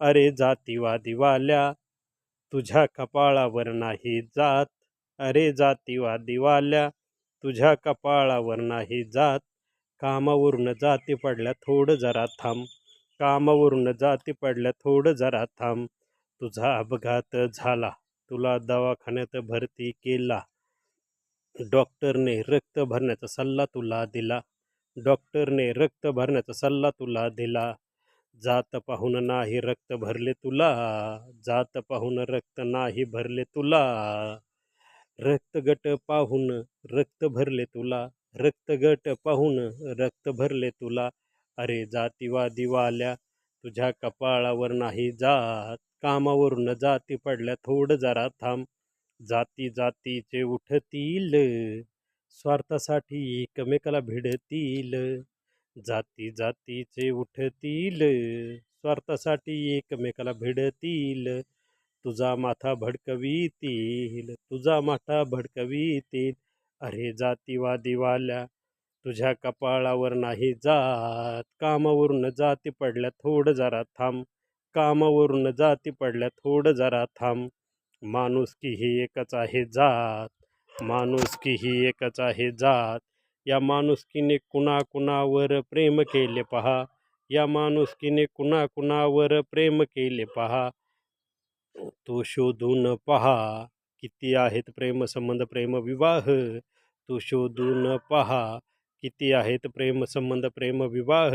अरे जातीवादी वाल्या तुझ्या कपाळावर नाही जात. अरे जातीवादी वाल्या तुझ्या कपाळावर नाही जात. कामावरून जाती पडल्या थोडं जरा थांब. कामावरून जाती पडल्या थोडं जरा थांब. तुझा अपघात झाला तुला दवाखान्यात भरती केला. डॉक्टरने रक्त भरण्याचा सल्ला तुला दिला. डॉक्टरने रक्त भरण्याचा सल्ला तुला दिला. जात पाहून नाही रक्त भरले तुला जात पाहून रक्त नाही भरले तुला. रक्तगट पाहून रक्त भरले तुला रक्तगट पाहून रक्त भरले तुला. अरे जातीवादी वाल्या तुझ्या कपाळावर नाही जात कामावरून जाती पडल्या थोडं जरा थांब. जाती जातीचे उठतील स्वार्थासाठी एकमेकाला भिडतील. जाती जातीचे उठतील स्वार्थासाठी एकमेकाला भिडतील. तुझा माथा भडकवीतील तुझा माथा भडकवीतील. अरे जातीवादी वाल्या तुझ्या कपाळावर नाही जात. कामावरून जाती पडल्या थोडं जरा थांब. कामावरून जाती पडल्या थोडं जरा थांब. माणूस की ही एकच आहे जात. माणूस की ही एकच आहे जात. या माणुसकीने कुणा कुणावर प्रेम केले पहा. या माणुसकीने कुणा कुणावर प्रेम केले पहा. तो शोधून पहा किती आहेत प्रेमसंबंध प्रेमविवाह. तो शोधून पहा किती आहेत प्रेमसंबंध प्रेमविवाह.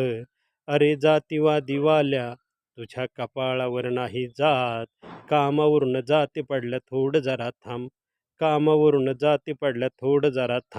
अरे जातीवादी वाल्या तुझ्या कपाळावर नाही जात. कामावरून जाती पडल्या थोडं जरा थांब. कामावरून जाती पडल्या थोडं जरा थांब.